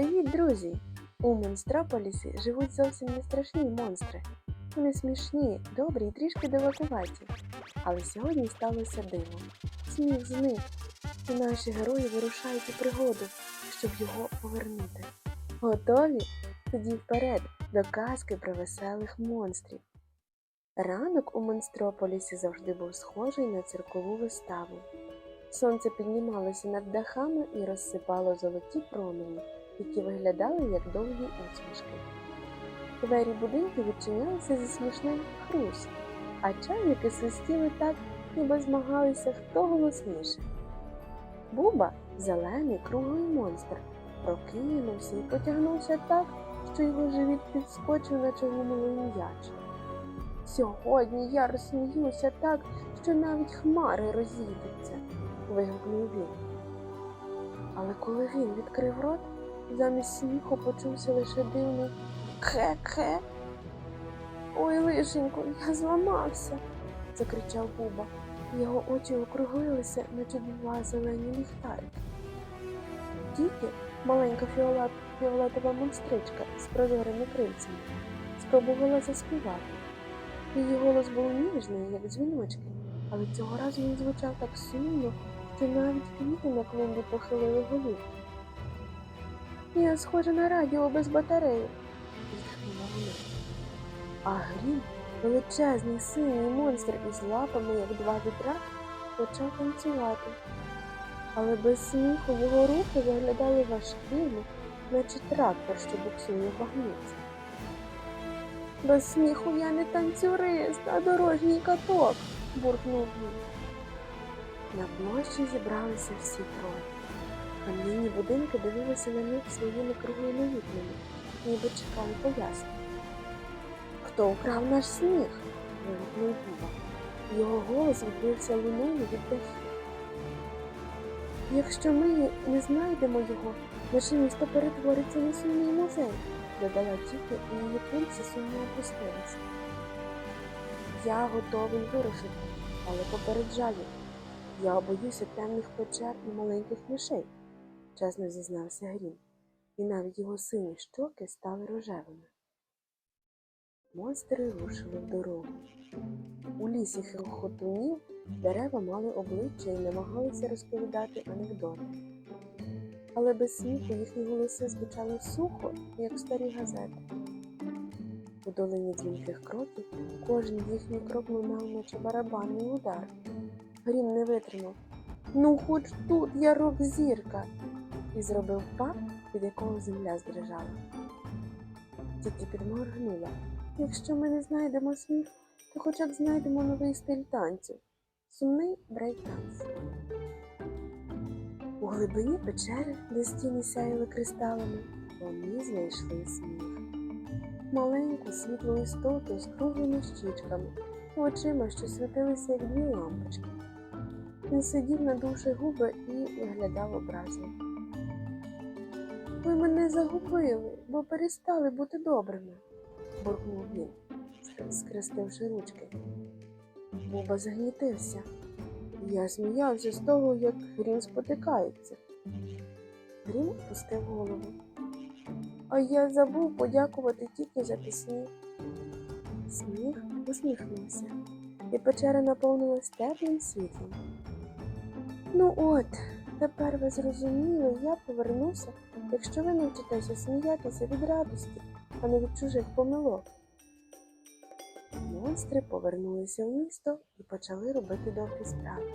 Привіт, друзі! У Монстрополісі живуть зовсім не страшні монстри. Вони смішні, добрі і трішки дивакуваті. Але сьогодні сталося диво. Сміх зник, і наші герої вирушають у пригоду, щоб його повернути. Готові? Тоді вперед до казки про веселих монстрів. Ранок у Монстрополісі завжди був схожий на циркову виставу. Сонце піднімалося над дахами і розсипало золоті промені, які виглядали як довгі усмішки. Двері будинку відчинялися зі смішним хруст, а чайники свистіли так, ніби змагалися хто голосніше. Буба, зелений круглий монстр, прокинувся і потягнувся так, що його живіт підскочив, наче гумовий м'яч. Сьогодні я розсміюся так, що навіть хмари розійдуться, вигукнув він. Але коли він відкрив рот, замість сміху почувся лише дивний кхе-кхе. Ой, лишенько, я зламався, закричав Буба. Його очі округлилися, наче два зелені ліхтарики. Тільки маленька фіолет, фіолетова монстричка з прозорими крильцями спробувала заспівати. Її голос був ніжний, як дзвіночки, але цього разу він звучав так сумно, що навіть квіти на клумбі похилили голови. Я схожа на радіо без батареї, зітхнула вона. А Грім, величезний синій монстр із лапами, як два вітра, почав танцювати. Але без сміху його руки виглядали важкими, наче трактор, що буксує багниці. Без сміху я не танцюрист, а дорожній каток, буркнув він. На площі зібралися всі троє. Кам'яні будинки дивилися на них своїми круглими вікнами, ніби чекали пояснень. Хто украв наш сніг? вигукнув Буба. Його голос відбився луною від дахів. Якщо ми не знайдемо його, наше місто перетвориться на сумний музей, додала тільки, і її пульси сумно опустилися. Я готовий вирушити, але попереджаю. Я боюся темних печер і маленьких мишей, чесно зізнався Грім, і навіть його сині щоки стали рожевими. Монстри рушили в дорогу. У лісі хохотунів дерева мали обличчя і намагалися розповідати анекдоти. Але без сміху їхні голоси звучали сухо, як старі газети. У долині дзвінких кроків кожен їхній крок лунав, наче барабанний удар. Грім не витримав. Ну, хоч тут я рок зірка. І зробив пак, від якого земля здрижала. Тільки підморгнула. Якщо ми не знайдемо сміх, то хоча б знайдемо новий стиль танцю. Сумний брейк-танц. У глибині печери, де стіни сяяли кристалами, вони знайшли сміх. Маленьку світлу істоту з круглими щічками очима, що світилися, як дві лампочки. Він сидів, надувши губи і виглядав образливо. Ви мене загубили, бо перестали бути добрими, буркнув він, скрестивши ручки. Буба загнітився. Я сміявся з того, як Грім спотикається. Грім опустив голову. А я забув подякувати тільки за пісні. Сміх усміхнувся, і печера наповнилась теплим світлом. Ну от, тепер ви зрозуміли, я повернуся, якщо ви навчитеся сміятися від радості, а не від чужих помилок. Монстри повернулися в місто і почали робити добрі справи.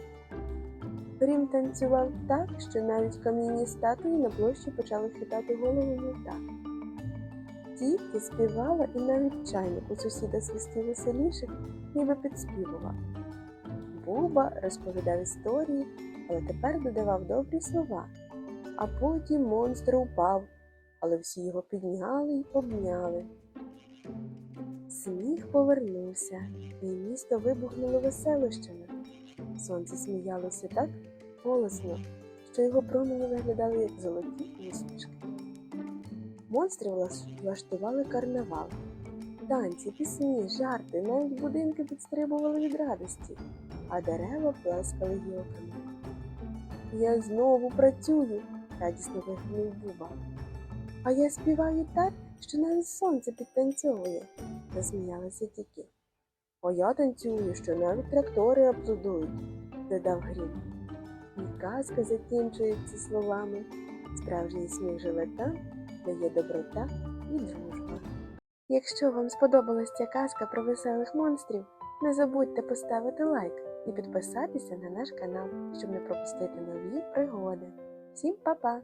Грім танцював так, що навіть кам'яні статуї на площі почали хитати головами так. Тільки співала і навіть чайник у сусіда свистів веселіше, ніби підспівував. Буба розповідав історії, але тепер додавав добрі слова. А потім монстр упав, але всі його підняли й обняли. Сміх повернувся, і місто вибухнуло веселощами. Сонце сміялося так голосно, що його промені виглядали як золоті усмішки. Монстри влаштували карнавал. Танці, пісні, жарти, навіть будинки підстрибували від радості, а дерева плескали гілками. Я знову працюю, радісно вигукнув Буба. А я співаю так, що навіть сонце підтанцьовує, засміялася Тікі. А я танцюю, що навіть трактори аплодують, додав Грім. І казка закінчується словами. Справжній сміх живе там, де є доброта і дружба. Якщо вам сподобалась ця казка про веселих монстрів, не забудьте поставити лайк і підписатися на наш канал, щоб не пропустити нові пригоди. Всім па-па!